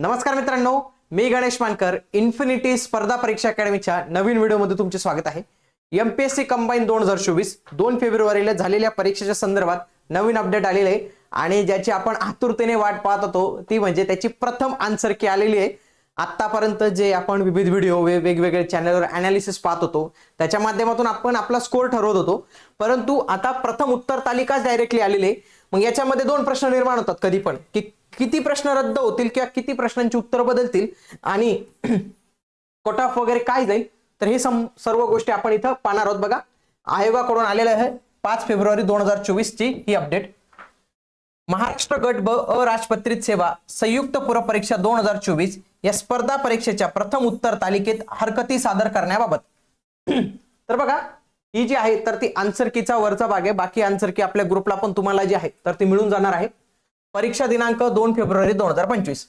नमस्कार मित्रांनो मी गणेश मानकर इन्फिनिटी स्पर्धा परीक्षा अकॅडमीच्या नवीन व्हिडिओमध्ये तुमचे स्वागत आहे. एमपीएससी कंबाईन दोन हजार चोवीस दोन फेब्रुवारीला झालेल्या परीक्षेच्या संदर्भात नवीन अपडेट आलेले आहे आणि ज्याची आपण आतुरतेने वाट पाहत होतो ती म्हणजे त्याची प्रथम आन्सर की आलेली आहे. आतापर्यंत जे आपण विविध व्हिडिओ वेगवेगळे चॅनलवर अनालिसिस पाहत होतो त्याच्या माध्यमातून आपण आपला स्कोर ठरवत होतो. परंतु आता प्रथम उत्तर तालिकाच डायरेक्टली आलेली आहे. मग याच्यामध्ये दोन प्रश्न निर्माण होतात कधी पण की किती प्रश्न रद्द होतील किंवा किती प्रश्नांची उत्तर बदलतील आणि कट ऑफ वगैरे काय जाईल तर हे सम सर्व गोष्टी आपण इथं पाहणार आहोत बघा. आयोगाकडून आलेलं आहे पाच फेब्रुवारी दोन हजार चोवीस ची ही अपडेट महाराष्ट्र गट ब अराजपत्रित सेवा संयुक्त पूरपरीक्षा दोन हजार चोवीस या स्पर्धा परीक्षेच्या प्रथम उत्तर तालिकेत हरकती सादर करण्याबाबत. तर बघा ही जी आहे तर ती आन्सर कीचा वरचा भाग आहे. बाकी आन्सर की आपल्या ग्रुपला पण तुम्हाला जी आहे तर ती मिळून जाणार आहे. परीक्षा दिनांक दोन फेब्रुवारी दोन हजार पंचवीस.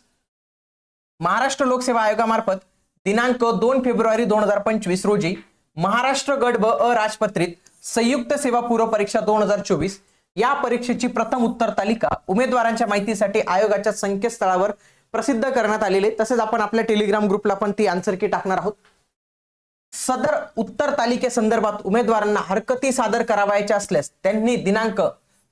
महाराष्ट्र लोकसेवा आयोगामार्फत दिनांक दोन फेब्रुवारी दोन हजार पंचवीस रोजी महाराष्ट्र गट व अराजपत्रित संयुक्त सेवा पूर्व परीक्षा दोन हजार चोवीस या परीक्षेची प्रथम उत्तर तालिका उमेदवारांच्या माहितीसाठी आयोगाच्या संकेतस्थळावर प्रसिद्ध करण्यात आलेले तसेच आपण आपल्या टेलिग्राम ग्रुपला पण ती आन्सर की टाकणार आहोत. सदर उत्तर तालिकेसंदर्भात उमेदवारांना हरकती सादर करावायच्या असल्यास त्यांनी दिनांक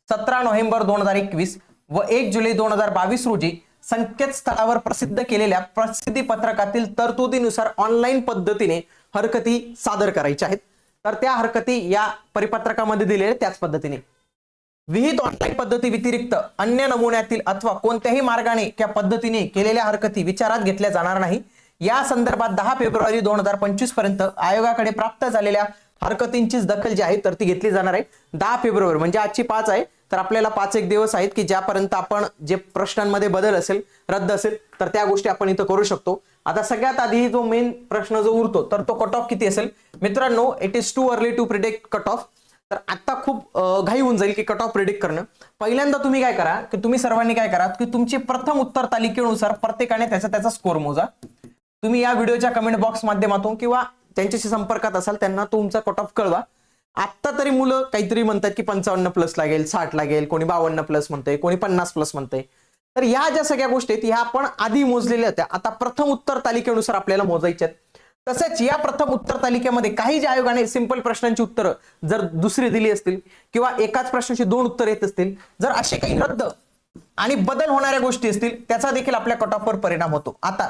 सतरा नोव्हेंबर दोन हजार एकवीस व एक जुलै दोन हजार बावीस रोजी संकेतस्थळावर प्रसिद्ध केलेल्या प्रसिद्धी पत्रकातील तरतुदीनुसार ऑनलाईन पद्धतीने हरकती सादर करायच्या आहेत. तर त्या हरकती या परिपत्रकामध्ये दिलेल्या त्याच पद्धतीने. विहित ऑनलाईन पद्धती व्यतिरिक्त अन्य नमुन्यातील अथवा कोणत्याही मार्गाने किंवा पद्धतीने केलेल्या हरकती विचारात घेतल्या जाणार नाही. या संदर्भात दहा फेब्रुवारी दोन हजार पंचवीसपर्यंत आयोगाकडे प्राप्त झालेल्या हरकतींचीच दखल जी आहे तर ती घेतली जाणार आहे. दहा फेब्रुवारी म्हणजे आजची पाच आहे. तर आपल्याला पाच एक दिवस आहेत की ज्यापर्यंत आपण जे प्रश्नांमध्ये बदल असेल रद्द असेल तर त्या गोष्टी आपण इथं करू शकतो. आता सगळ्यात आधी जो मेन प्रश्न जो उरतो तर तो कट ऑफ किती असेल? मित्रांनो it is too early to predict cut off तर आता खूप घाई होऊन जाईल की कट ऑफ प्रिडिक्ट करणं. पहिल्यांदा तुम्ही काय करा की तुम्ही सर्वांनी काय करा की तुमची प्रथम उत्तर तालिकेनुसार प्रत्येकाने त्याचा त्याचा स्कोर मोजा. तुम्ही या व्हिडिओच्या कमेंट बॉक्स माध्यमातून किंवा त्यांच्याशी संपर्कात असाल त्यांना तुमचा कट ऑफ कळवा. आत्ता तरी मुलं काहीतरी म्हणतात की पंचावन्न प्लस लागेल साठ लागेल कोणी बावन्न प्लस म्हणतंय कोणी पन्नास प्लस म्हणतंय. तर या ज्या सगळ्या गोष्टी आहेत ह्या आपण आधी मोजलेल्या होत्या. आता प्रथम उत्तर तालिकेनुसार आपल्याला मोजायच्या तसेच या प्रथम उत्तर तालिकेमध्ये काही ज्या आयोगाने सिंपल प्रश्नांची उत्तरं जर दुसरी दिली असतील किंवा एकाच प्रश्नाची दोन उत्तर येत असतील जर असे काही रद्द आणि बदल होणाऱ्या गोष्टी असतील त्याचा देखील आपल्या कट ऑफवर परिणाम होतो. आता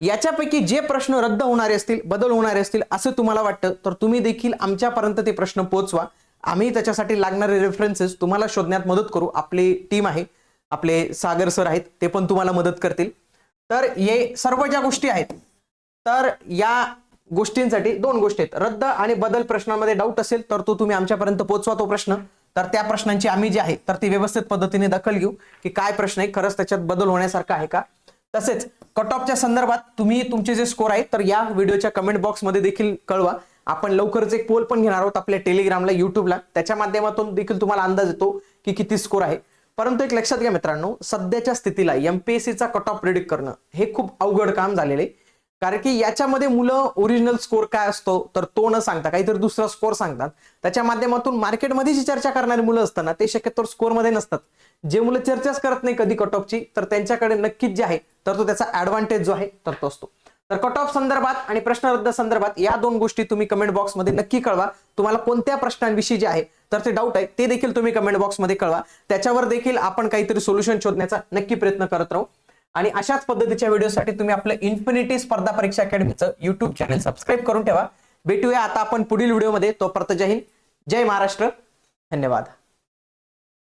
याच्यापैकी जे प्रश्न रद्द होणारे असतील बदल होणारे असतील असं तुम्हाला वाटतं तर तुम्ही देखील आमच्यापर्यंत ते प्रश्न पोहोचवा. आम्ही त्याच्यासाठी लागणारे रेफरन्सेस तुम्हाला शोधण्यात मदत करू. आपली टीम आहे आपले सागर सर आहेत ते पण तुम्हाला मदत करतील. तर हे सर्व ज्या गोष्टी आहेत तर या गोष्टींसाठी दोन गोष्टी आहेत. रद्द आणि बदल प्रश्नामध्ये डाऊट असेल तर तो तुम्ही आमच्यापर्यंत पोहोचवा तो प्रश्न. तर त्या प्रश्नांची आम्ही जी आहे तर ती व्यवस्थित पद्धतीने दखल घेऊ की काय प्रश्न आहे खरंच त्याच्यात बदल होण्यासारखा आहे का? तसेच कट ऑफच्या संदर्भात तुम्ही तुमचे जे स्कोर आहेत तर या व्हिडिओच्या कमेंट बॉक्समध्ये देखील कळवा. आपण लवकरच एक पोल पण घेणार आहोत आपल्या टेलिग्रामला युट्यूबला त्याच्या माध्यमातून देखील तुम्हाला अंदाज येतो की किती स्कोर आहे. परंतु एक लक्षात घ्या मित्रांनो सध्याच्या स्थितीला एमपीएससीचा कट ऑफ प्रिडिक्ट करणं हे खूप अवघड काम झालेलं आहे. कारण की याच्यामध्ये मुलं ओरिजिनल स्कोर काय असतो तर तो न सांगता काहीतरी दुसरा स्कोर सांगतात. त्याच्या माध्यमातून मार्केटमध्ये जी चर्चा करणारी मुलं असतात ते शक्यतो स्कोरमध्ये नसतात. जे मुलं चर्चाच करत नाही कधी कट ऑफची तर त्यांच्याकडे नक्कीच जे आहे तर तो त्याचा ऍडव्हान्टेज जो आहे तर तो असतो. तर कट ऑफ संदर्भात आणि प्रश्न रद्द संदर्भात या दोन गोष्टी तुम्ही कमेंट बॉक्समध्ये नक्की कळवा. तुम्हाला कोणत्या प्रश्नांविषयी जे आहे तर ते डाऊट आहे ते देखील तुम्ही कमेंट बॉक्समध्ये कळवा. त्याच्यावर देखील आपण काहीतरी सोल्युशन शोधण्याचा नक्की प्रयत्न करत राहू. आणि अशाच पद्धतीच्या व्हिडिओसाठी तुम्ही आपलं इन्फिनिटी स्पर्धा परीक्षा अकॅडमीचं युट्यूब चॅनल सबस्क्राईब करून ठेवा. भेटूया आता आपण पुढील व्हिडिओमध्ये. तोपर्यंत जय हिंद. जय महाराष्ट्र. धन्यवाद.